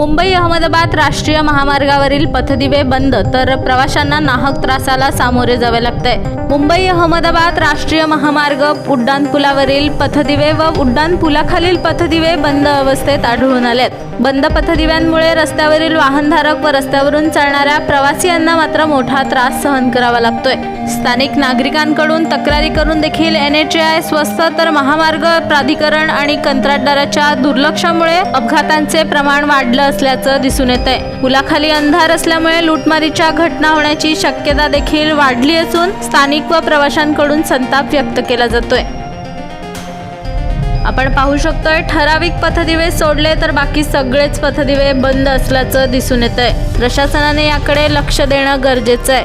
मुंबई अहमदाबाद राष्ट्रीय महामार्गावरील पथदिवे बंद तर प्रवाशांना नाहक त्रासाला सामोरे जावे लागते. मुंबई अहमदाबाद राष्ट्रीय महामार्ग उड्डाणपुलावरील पथदिवे व उड्डाणपुलाखालील पथदिवे बंद अवस्थेत आढळून आलेत. बंद पथदिव्यांमुळे रस्त्यावरील वाहनधारक व रस्त्यावरून चालणाऱ्या प्रवासियांना मात्र मोठा त्रास सहन करावा लागतोय. स्थानिक नागरिकांकडून तक्रारी करून देखील एन एच आय स्वस्त तर महामार्ग प्राधिकरण आणि कंत्राटदाराच्या दुर्लक्षामुळे अपघातांचे प्रमाण वाढलं असल्याचं दिसून येत आहे पुलाखाली अंधार असल्यामुळे लूटमारीच्या घटना होण्याची शक्यता देखील वाढली असून स्थानिक व प्रवाशांकडून संताप व्यक्त केला जातोय. आपण पाहू शकतोय ठराविक पथदिवे सोडले तर बाकी सगळेच पथदिवे बंद असल्याचं दिसून येत आहे प्रशासनाने याकडे लक्ष देणं गरजेचं आहे.